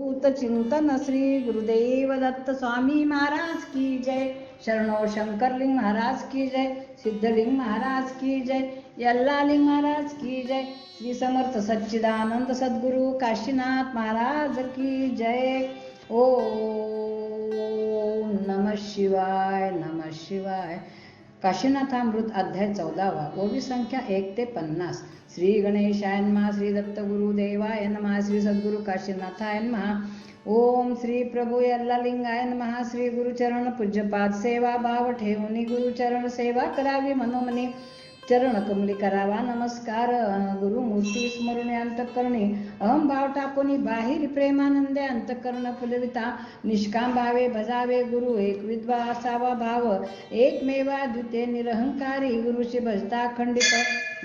भूत चिंतन श्री गुरुदेव दत्त स्वामी महाराज की जय। शरणो शंकरलिंग महाराज की जय सिद्धलिंग महाराज की जय यल्लालिंग महाराज की जय। श्री समर्थ सच्चिदानंद सद्गुरु काशीनाथ महाराज की जय। ओ नम शिवाय नम शिवाय। काशीनाथामृत अध्याय चौदावा ओवी संख्या एक ते पन्नास. श्री गणेशाय नमः श्री दत्तगुरुदेवाय नमा श्री सद्गुरु काशीनाथाय महा ओम श्री प्रभू यल्लालिंगाय महा श्री गुरुचरण पूज्यपाद सेवा भाव ठेवणी गुरुचरण सेवा करावी मनोमनी. चरण कमली करावा नमस्कार गुरुमूर्ती स्मरणे अंतकरणे. अहम भाव टाकोनी बाहेर प्रेमानंदे अंतकरण फुलविता. निष्काम भावे भजावे गुरु एक विद्वा असावा भाव. एकमेवा द्वितीय निरहंकारी गुरुशी भजता खंडित.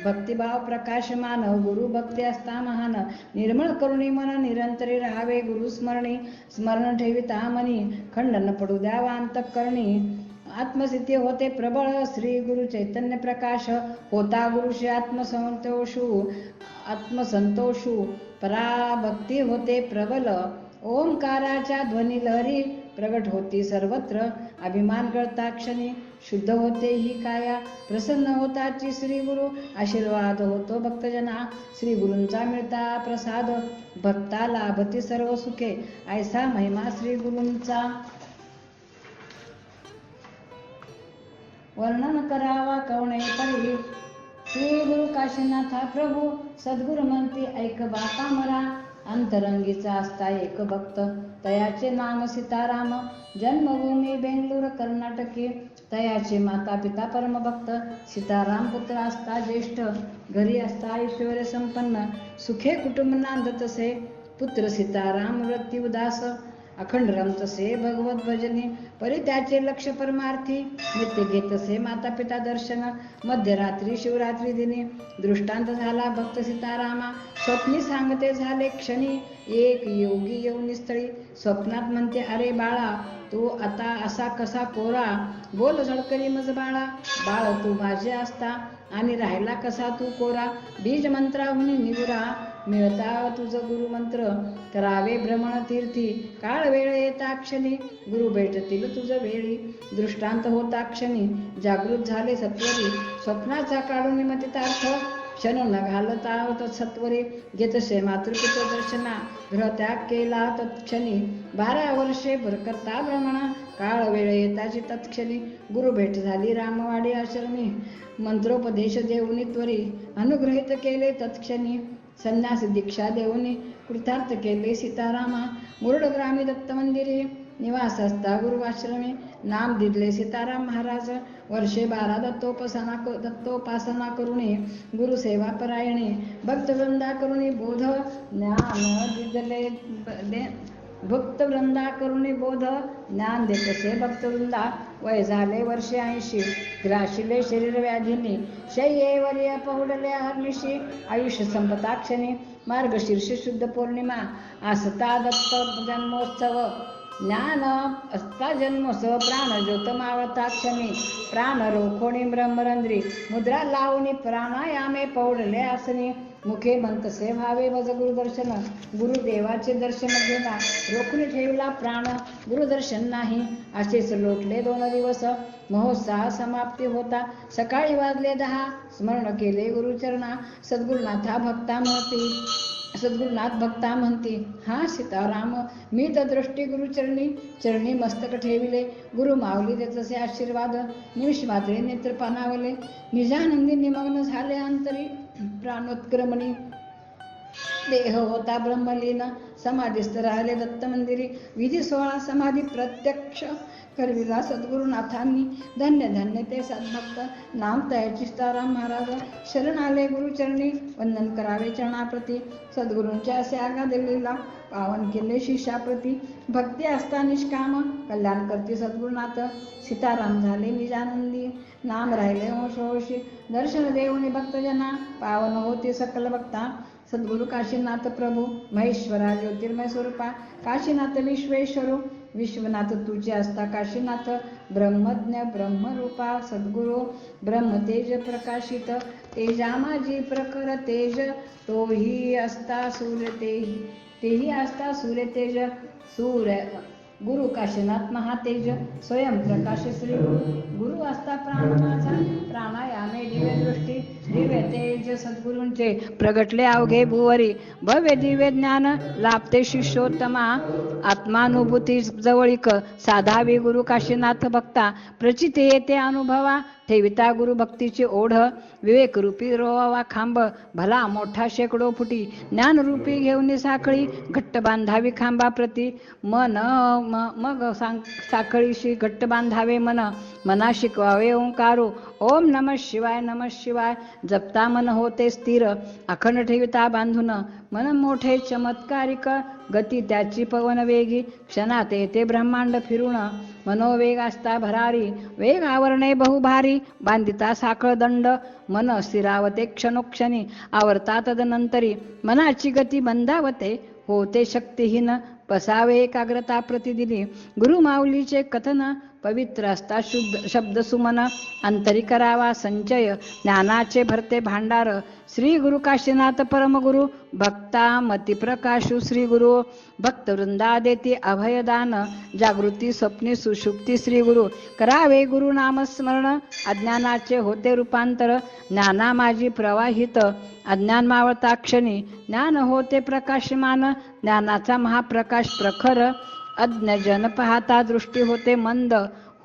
भक्तिभाव प्रकाशमान गुरु भक्ती असता महान. निर्मळ करुणी मन निरंतरी राहावे गुरु स्मरणी. स्मरण ठेविता मनी खंडन पडू द्यावा अंतकरणी. आत्मसिद्धी होते प्रबळ. श्री गुरु चैतन्य प्रकाश होता गुरुशी आत्मसंतोषू आत्मसंतोषू. पराभक्ती होते प्रबल. ओंकाराच्या ध्वनी लहरी प्रगट होती सर्वत्र. अभिमान करता क्षणी शुद्ध होते ही काया. प्रसन्न होताची श्री गुरु. आशीर्वाद होतो भक्तजना. श्री गुरूंचा मिळता प्रसाद. भक्ता लाभती सर्व सुखे. ऐसा महिमा श्री गुरूंचा. वर्णन करावा कवणे परी श्री गुरु काशीनाथा प्रभू सद्गुरु म्हणती ऐक बापा मरा. अंतरंगीचा असता एक भक्त तयाचे नाम सीताराम. जन्मभूमी बेंगलूर कर्नाटकी. तयाचे माता पिता परमभक्त सीताराम पुत्र असता ज्येष्ठ. घरी असता ऐश्वर संपन्न. सुखे कुटुंब नांद तसे पुत्र सीताराम वृत्ती उदास. अखंड रमतसे भगवत भजने परी त्याचे लक्ष परमार्थी नित्य घेतसे माता पिता दर्शन मध्यरात्री शिवरात्री दिनी दृष्टांत झाला भक्त सीतारामा स्वप्नी सांगते झाले क्षणी एक योगी येऊन स्थळी स्वप्नात म्हणते अरे बाळा तू आता असा कसा कोरा बोल झडकरी मज बाळा बाळ तू माझे असता आणि राहिला कसा तू कोरा बीज मंत्राहून निवरा मिळता तुझं गुरुमंत्र. करावे भ्रमण तीर्थी काळ वेळ येता क्षणी. गुरु भेटतील तुझं वेळी. दृष्टांत होता क्षणी. जागृत झाले सत्वरी. स्वप्नाचा काढून निमतितार्थ. क्षण न घालता सत्वरी. घेतसे मातृपित दर्शना. ग्रहत्याग केला तत्क्षणी. बारा वर्षे भरकर्ता भ्रमणा. काळ वेळ येताची तत्क्षणी. गुरु भेट झाली रामवाडी आश्रमी मंत्रोपदेश देऊनी त्वरी. अनुग्रहित केले तत्क्षणी. संन्यास दीक्षा देऊन कृतार्थ केले. सीतारामा मुरुडग्रामी दत्त मंदिरी निवास असता गुरुआश्रमी नाम दिले. सीताराम महाराज वर्षे बारा दत्तोपासना दत्तोपासना करुणी गुरुसेवा परायणे. भक्तवृंदा करुणी बोध ज्ञान दिले दे भक्तवृंदा करुणी बोध ज्ञान देतसे भक्तवृंदा वय झाले वर्षे ऐंशी. ग्राशिले शरीर व्याधींनी शय्येवर पहुडले हर्निशी. आयुष्य संपताक्षणी. मार्गशीर्ष शुद्ध पौर्णिमा. आसता दत्त जन्मोत्सव. ज्ञान असता जन्मोत्सव प्राण ज्योत मावळता क्षमी प्राण रोखोणी ब्रह्मरंद्री मुद्रा लावणी प्राणायामे पौडले आसनी मुखे मंतसे व्हावे वज गुरुदर्शन गुरुदेवाचे दर्शन घेता रोखून ठेवला प्राण गुरुदर्शन नाही असेच लोटले दोन दिवस महोत्साह समाप्ती होता सकाळी वाजले दहा स्मरण केले गुरुचरणा सद्गुरुनाथा भक्ता महती. सद्गुरुनाथ भक्ता म्हणते हा सीताराम मी तर दृष्टी गुरुचरणी चरणी मस्तक ठेविले. गुरु माऊली देतसे आशीर्वाद. निमिष मात्रे नेत्र पानावले निजानंदी निमग्न झाले अंतरी प्राणोत्क्रमणी. देह होता ब्रह्मलीन. समाधीस्थ राहिले दत्त मंदिरी विधी सोहळा समाधी प्रत्यक्ष करविला सद्गुरुनाथांनी. धन्य धन्य ते सद्भक्त नाम तयाची सीताराम महाराज. शरण आले गुरुचरणी. वंदन करावे चरणाप्रती. सद्गुरूंच्या असे आगा दिलेला पावन केले शिष्याप्रती. भक्ती असता निष्काम. कल्याण करते सद्गुरुनाथ. सीताराम झाले निजानंदी. नाम राहिले होशी दर्शन देऊनी भक्तजना. पावन होते सकल भक्ता. सद्गुरु काशीनाथ प्रभू महेश्वरा ज्योतिर्मय स्वरूपा काशीनाथ विश्वेश्वरू विश्वनाथ तुझे असता काशीनाथ ब्रह्मज्ञ ब्रह्मरूपा सद्गुरु ब्रह्मतेज प्रकाशित तेजा माझी प्रखर तेज तोही असता सूर्य तेही तेही असता सूर्य तेज सूर्य गुरु काशीनाथ महातेज स्वयं प्रकाश श्री गुरु असता प्राण माझा प्राणायामे दिव्य सद्गुरूंचे प्रगटले अवघे भुवरी. भव्य दिव्य ज्ञान लाभते शिष्योत्तमा. आत्मानुभूती जवळीक साधावी गुरु काशीनाथ भक्ता. प्रचिते येते अनुभवा. ठेविता गुरु भक्तीची ओढ. विवेक रूपी रोवा खांब. भला मोठा शेकडो फुटी. ज्ञान रूपी घेऊन साखळी. घट्ट बांधावी खांबा प्रती. मन म- मग सांग साखळीशी घट्ट बांधावे मन. मना शिकवावे ओंकारो. ओम नम शिवाय नम शिवाय. जपता मन होते स्थिर अखंड ठेविता बांधून. मन मोठे चमत्कारिक गती त्याची पवन वेगी. क्षणात येते ब्रह्मांड फिरून. मनोवेग असता भरारी वेग आवरणे बहुभारी. बांधिता साखळ दंड मन स्थिरावते क्षणोक्षणी. आवरता तदनंतरी मनाची गती बंधावते. होते शक्तिहीन पसावे एकाग्रता प्रतिदिनी. गुरुमाऊलीचे कथन पवित्र असता शुद्ध शब्द सुमन अंतरी करावा संचय ज्ञानाचे भरते भांडार. श्री गुरु काशीनाथ परमगुरु भक्ता मती प्रकाशु श्री गुरु. भक्त वृंदा देती अभयदान जागृती स्वप्नी सुषुप्ती श्री गुरु. करावे गुरु नामस्मरण अज्ञानाचे होते रूपांतर. ज्ञाना माझी प्रवाहित. अज्ञान मावळता क्षणी. ज्ञान होते प्रकाशमान. ज्ञानाचा महाप्रकाश प्रखर. अज्ञ जन पाहता दृष्टी होते मंद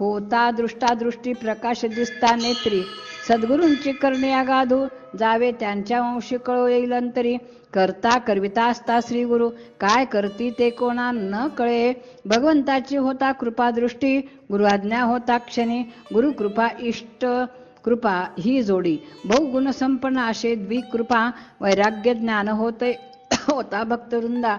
होता दृष्टा दृष्टी प्रकाश दिसता नेत्री. सद्गुरूंची करणे अगाधू जावे त्यांच्या वंशी कळो येईल अंतरी करता करविता असता श्री गुरु काय करती ते कोणा न कळे. भगवंताची होता कृपा दृष्टी गुरुआज्ञा होता क्षणी. गुरु कृपा इष्ट कृपा ही जोडी. बहुगुण संपन्न असे द्विकृपा वैराग्य ज्ञान होते होता भक्तवृंदा.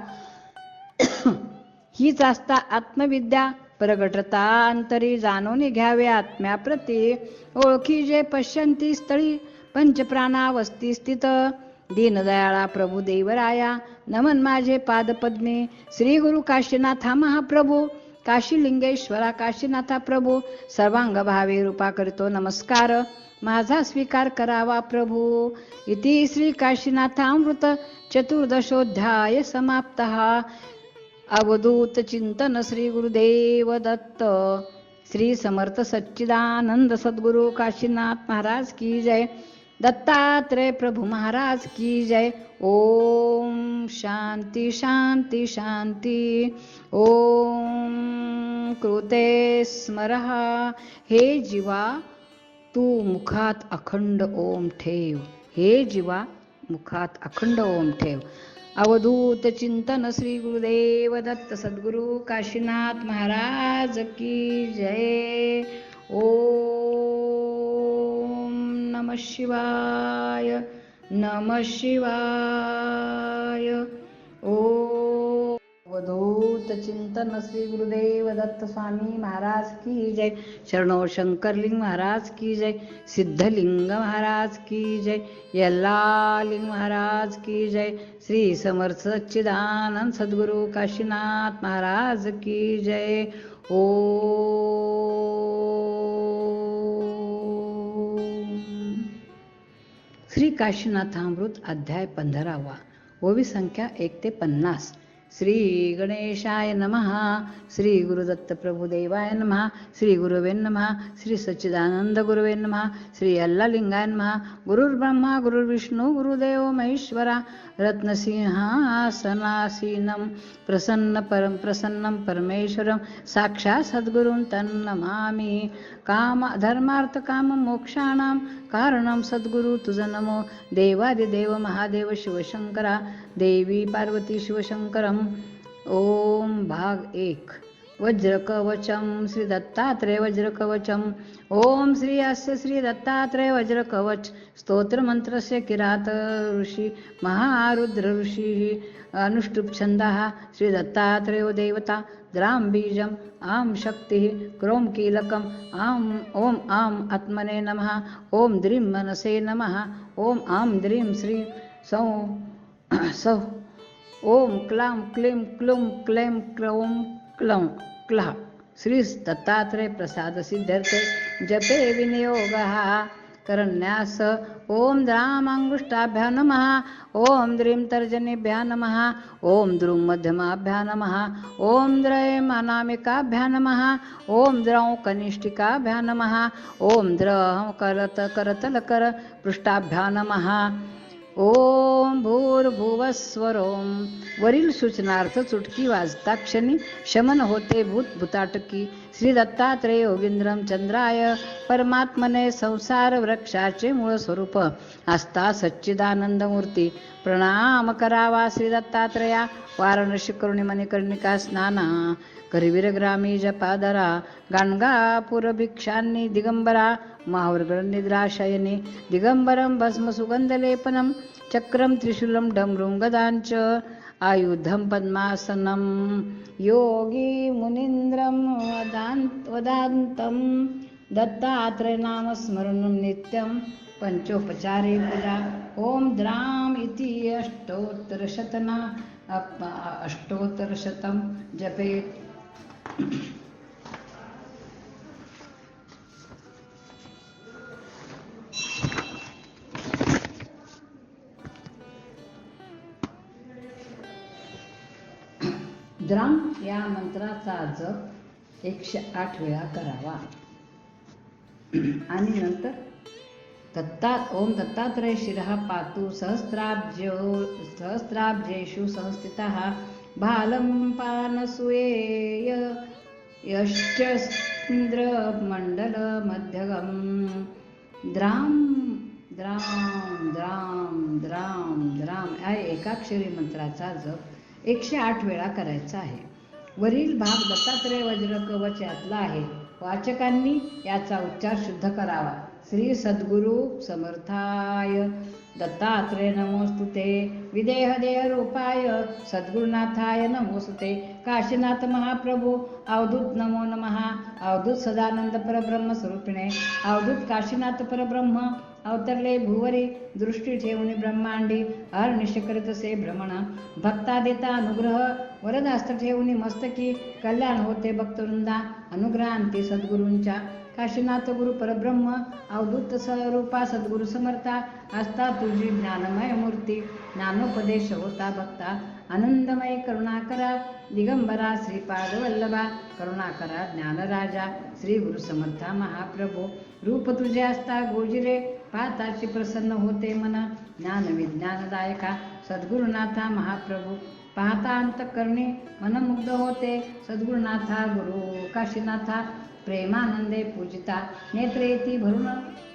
हीच असता आत्मविद्या प्रगटता अंतरी जाणून घ्यावे आत्म्याप्रती. ओळखी जे पश्यंती स्थळी पंचप्राणावस्थी स्थित. दीनदयाळा प्रभू देवराया नमन माझे पादपद्मे. श्री गुरु काशीनाथा महाप्रभू काशीलिंगेश्वरा काशीनाथा प्रभू सर्वांग भावे रूपा करतो नमस्कार. माझा स्वीकार करावा प्रभू. इति श्री काशीनाथामृत चतुर्दशोध्याय समाप्त. अवधूत चिंतन श्री गुरुदेव दत्त. श्री समर्थ सच्चिदानंद सद्गुरु काशीनाथ महाराज की जय. दत्तात्रय प्रभु महाराज की जय. ओम शांती शांती शांती. ओम कृते स्मरहा हे जीवा तू मुखात अखंड ओम ठेव. हे जीवा मुखात अखंड ओम ठेव. अवधूत चिंतन श्री गुरुदेव दत्त सद्गुरु काशीनाथ महाराज की जय. ओम नम शिवाय नम शिवाय. ओ अवधूत चिंतन श्री गुरुदेव दत्त स्वामी महाराज की जय. शरणो शंकरलिंग महाराज की जय. सिद्धलिंग महाराज की जय. यल्लालिंग महाराज की जय. श्री समर्थ सच्चिदानंद सद्गुरु काशीनाथ महाराज की जय. ओ श्री काशीनाथामृत अध्याय पंधरावा. ओवी संख्या एक ते पन्नास. श्री गणेशाय नमः श्री गुरुदत्त प्रभुदेवाय नमः श्री गुरुवे नमः श्री सच्चिदानंद गुरुवे नमः श्री अल्लालिंगाय नमः गुरुर्ब्रह्मा गुरुर्विष्णू गुरुदेव महेश्वरा रत्नसिंहासनासीनं प्रसन्न परं प्रसन्नं परमेश्वरं साक्षात् सद्गुरुं तन्नमामि। काम धर्मार्थ काम मोक्षाणां कारणं सद्गुरु तुझ नमो। देवादिदेव महादेव शिवशंकरा देवी पार्वती शिवशंकरम ओम भाग एक. वज्रकवचम श्री दत्तात्रय वज्रकवचम ओम श्री अस्य श्री दत्तात्रय वज्रकवच स्तोत्रमन्त्रस्य किरात ऋषि महारुद्र ऋषिः अनुष्टुप् छन्दः श्रीदत्तात्रयो देवता द्रां बीजम् आं शक्तिः क्रों कीलकम् आम् ॐ आम् आत्मने नमः ॐ द्रीं मनसे नमः ॐ आं द्रीं श्रीं सौ सौ ॐ क्लां क्लीं क्लुम क्लेम क्लौं क्लम क्लः. श्री दत्तात्रय प्रसाद सिद्ध्यर्थे जपे विनियोगः करण्यास. ओम द्रामांगुष्टाभ्या नमः. ओम द्रीं तर्जनीभ्या नमः. ओम द्रुम मध्यमाभ्या नमः. ओम द्रयम अनामिकाभ्या नमः. ओम द्रौ कनिष्ठिकाभ्या नमः. ओम द्र करत करतलकर पृष्ठाभ्या नमः. ओम भूर्भुवस्वरोम वरील सूचनार्थ चुटकी वाजता क्षणी शमन होते भूत भूताटकी. श्री दत्तात्रय योगिंद्रम चंद्राय परमात्मने संसार वृक्षाचे मूळ स्वरूप. असता सच्चिदानंद मूर्ती प्रणाम करावा श्री दत्तात्रया वाराणसी करुणिमणिकर्णिका स्नाना. करवीरग्रामी जपादरा. गाणगापूर भिक्षांनी दिगंबरा. माहुरगड निद्राशयने दिगंबरं चक्रं त्रिशूलं डमरुं गदाञ्च आयुधं पद्मासनं योगी मुनीन्द्रं वदान्त वदान्तं दत्तात्रयनामस्मरणं नित्यं पञ्चोपचारे पूजा ॐ द्राम् इति अष्टोत्तरशतना अष्टोत्तरशतं जपेत्। द्राम या मंत्राचा जप एकशे आठ वेळा करावा. आणि नंतर दत्ता ओम दत्तात्रय शिरः पातु सहस्राब्जो सहस्राब्जेषु संस्थितः बालं मंडल यश्चन्द्रमण्डलमध्यगं द्राम द्राम द्राम द्राम द्राम या एकाक्षरी मंत्राचा जप एकशे आठ वेळा करायचा आहे. वरील भाग दत्तात्रय वज्र कवच यातला आहे. वाचकांनी याचा उच्चार शुद्ध करावा. श्री सद्गुरु समर्थाय. दत्तात्रेय नमोस्तुते. विदेह देह रूपाय. सद्गुरुनाथाय नमोस्तुते. काशीनाथ महाप्रभू. अवधूत नमो नमः. अवधूत सदानंद परब्रह्म स्वरूपिणे. अवधूत काशीनाथ परब्रह्म. अवतरले भुवरी दृष्टी ठेवून ब्रह्मांडी अहर्निश करीत असे भ्रमण. भक्ता देता अनुग्रह वरदास्त ठेवून मस्तकी कल्याण होते भक्तवृंदा अनुग्रहांती सद्गुरूंच्या. काशीनाथ गुरु परब्रह्म अवधूत स्वरूपा सद्गुरु समर्था असता तुझी ज्ञानमय मूर्ती ज्ञानोपदेश होता भक्ता. आनंदमय करुणाकरा दिगंबरा श्रीपाद वल्लभा करुणाकरा ज्ञानराजा श्री गुरु समर्था महाप्रभू. रूप तुझे असता गोजिरे पाहताची प्रसन्न होते मन. ज्ञान विज्ञानदायका. सद्गुरुनाथा महाप्रभू. पाहता अंतकरणी मनमुग्ध होते. सद्गुरुनाथा गुरु काशीनाथा प्रेमानंदे पूजिता. नेत्रेती भरून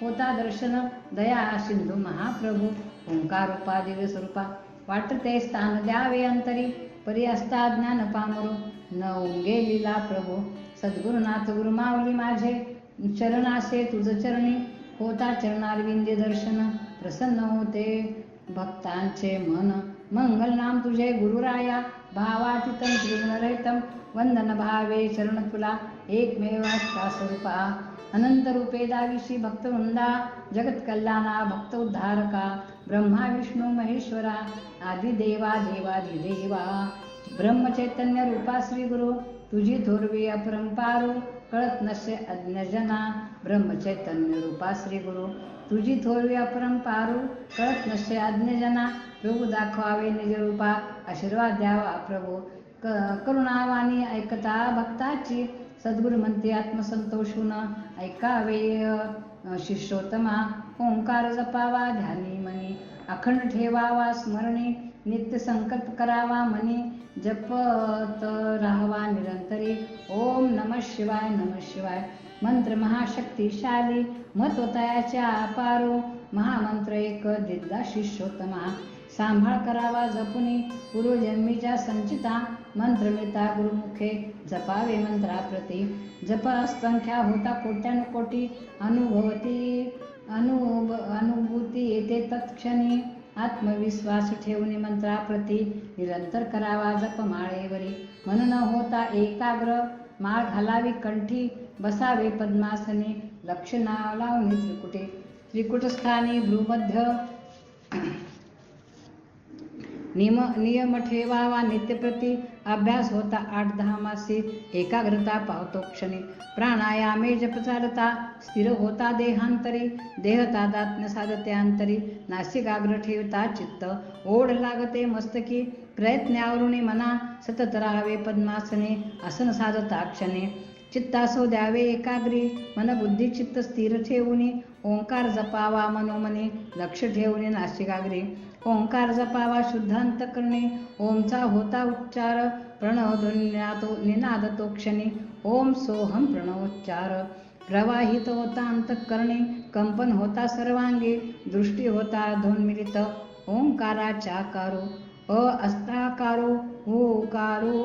होता दर्शन. दया सिंधू महाप्रभू. ओंकारूपा दिव्य स्वरूपा. वाटते स्थान द्यावे अंतरी. परी असता ज्ञान पामरू. न उंगे लीला प्रभू. सद्गुरुनाथ गुरुमावली माझे. चरणासे तुझ चरणी. होता चरणारविंदे दर्शन प्रसन्न होते भक्तांचे मन. मंगल नाम तुझे गुरुराया भावातीतम त्रिगुणरहितम वंदन भावे शरण तुला एकमेव स्वरूपा. अनंत रूपे दाविशी भक्तवृंदा जगत कल्याणा भक्त उद्धारका ब्रह्मा विष्णू महेश्वरा आदि देवा देवाधिदेवा ब्रह्मचैतन्य रूपा श्री गुरु तुझी थोरवी अपरंपारू कळत नसे अज्ञजना ब्रह्मचैतन्य रूपा श्री गुरु. तुझी थोरवी अपरंपारू कळत नसे अज्ञजना प्रभू दाखवावे निज रूपा आशीर्वाद द्यावा प्रभू. क करुणावाणी ऐकता भक्ताची सद्गुरु म्हणते आत्मसंतोषून. ऐकावे शिष्योत्तमा ओंकार जपावा ध्यानी मनी. अखंड ठेवावा स्मरणी नित्य संकल्प करावा मनी. जपत राहावा निरंतरी. ओम नम शिवाय नम शिवाय. मंत्र महाशक्तिशाली महत्वतयाच्या अपारो. महामंत्र एक दिद्दा शिष्योत्तमा. सांभाळ करावा जपुनी. पूर्वजन्मीच्या संचिता. मंत्र मिता गुरुमुखे. जपावे मंत्राप्रती. जप असंख्या होता कोट्यानुकोटी अनुभवती अनुभव अनुभूती येते तत्क्षणी. आत्मविश्वास ठेवणे मंत्राप्रती निरंतर करावा जप माळेवरी म्हणून न होता एकाग्र माळ घालावी कंठी बसावे पद्मासने लक्ष नाव लावणे त्रिकुटे. त्रिकुटस्थानी भ्रूमध्य नियम नियम ठेवावा नित्यप्रती अभ्यास होता आठ दहा मासी एकाग्रता पावतो क्षणी. प्राणायामे जपचारता स्थिर होता देहांतरी देह तादात्म्य साधते अंतरी नासिकाग्र ठेवता चित्त ओढ लागते मस्तकी. प्रयत्नावरुणी मना सतत राहावे पद्मासने आसन साधता क्षणे. चित्तासो द्यावे एकाग्री मन बुद्धी चित्त स्थिर ठेवून. ओंकार जपावा मनोमनी लक्ष ठेवणे नाशिकाग्री ओंकार जपावा शुद्धांत करणे ओमचा होता उच्चार प्रणव ध्वनिनादो निनाद तो क्षणी ओम सोहम प्रणवोच्चार. प्रवाहित होता अंतकरणे कंपन होता सर्वांगी दृष्टी होता ध्वन्मिलित ओंकाराचाकारो अ असताकारो ओकारो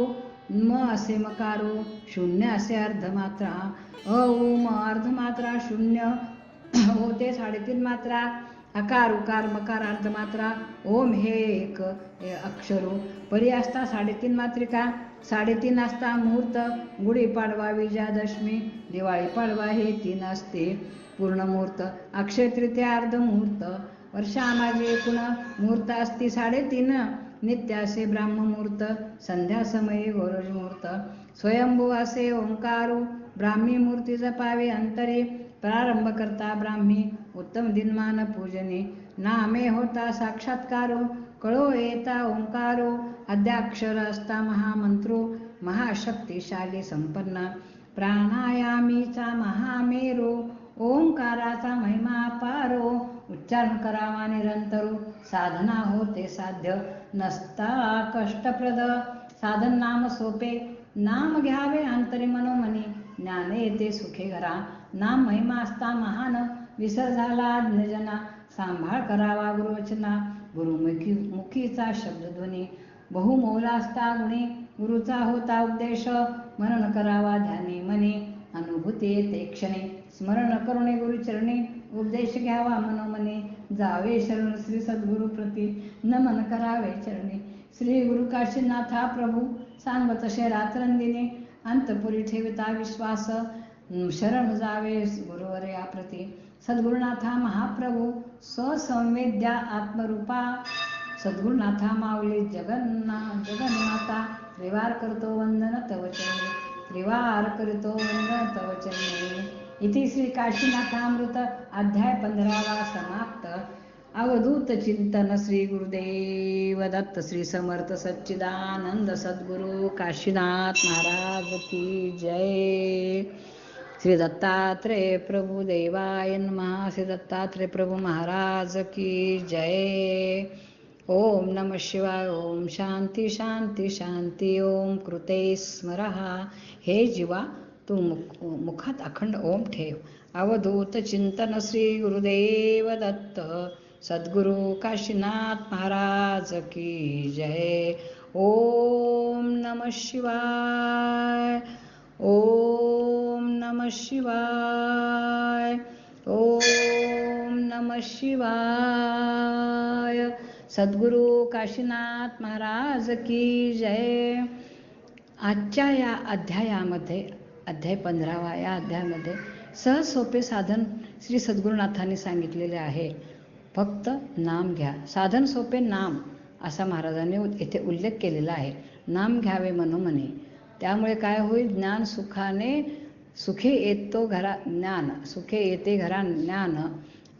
म असे मकारो शून्य असे अर्धमात्रा अ ओम अर्धमात्रा शून्य होते साडेतीन मात्रा अकार उकार मकार अर्धमात्रा ओम हे एक अक्षरो. परी असता साडेतीन मात्रिका. साडेतीन असता मुहूर्त. गुढीपाडवा विजयादशमी. दिवाळी पाडवा हे तीन असते पूर्ण मुहूर्त. अक्षय तृतीया अर्ध मुहूर्त. वर्षा माझे एकूण मुहूर्त असती साडेतीन. नित्य असे ब्राह्ममुहूर्त संध्या गोरज मुहूर्त. स्वयंभू असे ओंकारू. ब्राह्मी मूर्ती जपावे अंतरे. प्रारंभ करता ब्राह्मी. उत्तम दिनमान पूजने। नामे होता साक्षात्कारो कळो येता ओंकारो अद्याक्षर असता महामंत्रो महाशक्तिशाली संपन्न। प्राणायामीचा महामेरो ओंकाराचा महिमा पारो उच्चारण करावा निरंतरो। साधना होते साध्य नसता कष्टप्रद। साधन नाम सोपे नाम घ्यावे अंतरी मनोमनी ज्ञाने येते सुखे घरा। नाम महिमा असता महान विसर झाला ज्ञजना सांभाळ करावा गुरुवचना. गुरुमुखी मुखीचा शब्दध्वनी बहुमोला असता गुणी गुरुचा होता उपदेश. मनन करावा ध्याने मने. अनुभूती ते क्षणे. स्मरण करुणे गुरुचरणी. उपदेश घ्यावा मनोमने. जावे शरण श्री सद्गुरु प्रती. नमन करावे चरणी. श्री गुरु काशीनाथा प्रभू सांग तसे रात्रंदिने. अंतपुरी ठेविता विश्वास. शरण जावे गुरुवरे प्रती. सद्गुरुनाथा महाप्रभु स्वसंवेद्या आत्मरूपा। सद्गुरुनाथा माऊली जगन्ना जगन्माता त्रिवार करतो वंदन तवचने त्रिवार करतो वंदन तवचने इति श्री काशीनाथामृत अध्याय पंधरावा समाप्त। अवधूत चिंतन श्री गुरुदेव दत्त श्री समर्थ सच्चिदानंद सद्गुरु काशीनाथ महाराज की जय। श्री दत्तात्रेय प्रभू देवाय नमः. श्री दत्तात्रेय प्रभु महाराज की जय. ओम नम शिवाय. ओम शांती शांती शांती. ओम कृते स्मरहा हे जीवा तू मुख मुखात अखंड ओम ठेव. अवधूत चिंतन श्री गुरुदेव दत्त. सद्गुरु काशीनाथ महाराज की जय. ओम नम शिवाय. ओम नम शिवाय ओम नम शिवाय। सद्गुरु काशीनाथ महाराज की जय। आजच्या या अध्यायामध्ये अध्याय पंधरावा या अध्यायामध्ये सहज सोपे साधन श्री सद्गुरुनाथांनी सांगितलेले आहे. फक्त नाम घ्या. साधन सोपे नाम असा महाराजांनी येथे उल्लेख केलेला आहे. नाम घ्यावे मनोमने त्यामुळे काय होईल? ज्ञान सुखाने सुखे येतो घरा ज्ञान. सुखे येते घरा ज्ञान.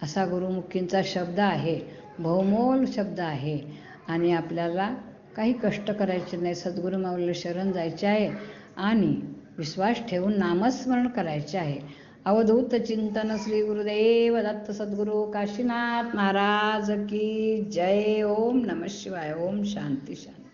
असा गुरुमुखींचा शब्द आहे. बहुमोल शब्द आहे. आणि आपल्याला काही कष्ट करायचे नाही. सद्गुरू माऊली शरण जायचे आहे. आणि विश्वास ठेवून नामस्मरण करायचे आहे. अवधूत चिंतन श्री गुरुदेव दत्त सद्गुरू काशीनाथ महाराज की जय. ओम नम शिवाय. ओम शांती शांती.